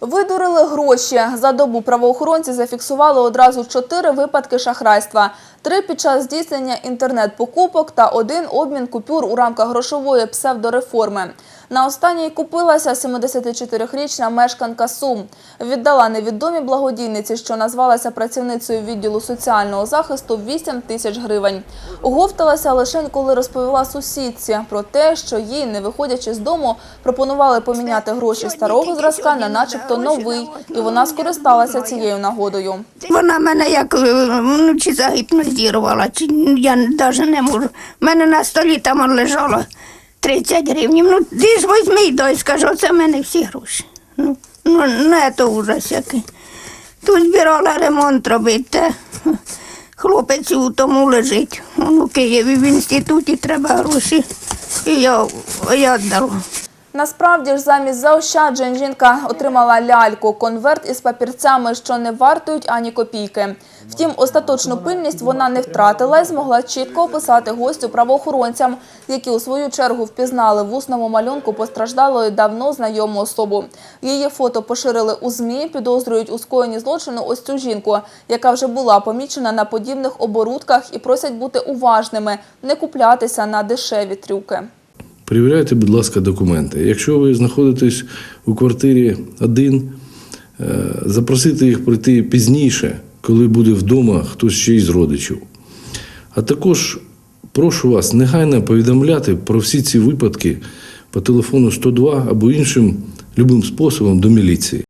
Видурили гроші. За добу правоохоронці зафіксували одразу чотири випадки шахрайства. Три під час здійснення інтернет-покупок та один обмін купюр у рамках грошової псевдореформи. На останній купилася 74-річна мешканка Сум. Віддала невідомій благодійниці, що назвалася працівницею відділу соціального захисту 8 тисяч гривень. Оговталася лише коли розповіла сусідці про те, що їй, не виходячи з дому, пропонували поміняти гроші старого зразка на начебто новий, і вона скористалася цією нагодою. Вона мене як е, ну, чи загіпнозірувала, чи я навіть не можу. У мене на столі там лежало 30 гривень. Ну, ти ж візьми й дай, скажу, це в мене всі гроші. Ну, ну не то ужас який. Тут збирала ремонт робити. Хлопець у тому лежить. Он у Києві в інституті треба гроші. І я, я віддала. Насправді ж замість заощаджень жінка отримала ляльку, конверт із папірцями, що не вартують ані копійки. Втім, остаточну пильність вона не втратила і змогла чітко описати гостю правоохоронцям, які у свою чергу впізнали в усному малюнку постраждалої давно знайому особу. Її фото поширили у ЗМІ, підозрюють у скоєнні злочину ось цю жінку, яка вже була помічена на подібних оборудках і просять бути уважними, не куплятися на дешеві трюки. Перевіряйте, будь ласка, документи. Якщо ви знаходитесь у квартирі один, е, запросити їх прийти пізніше, коли буде вдома хтось ще із родичів. А також прошу вас негайно повідомляти про всі ці випадки по телефону 102 або іншим любим способом до міліції.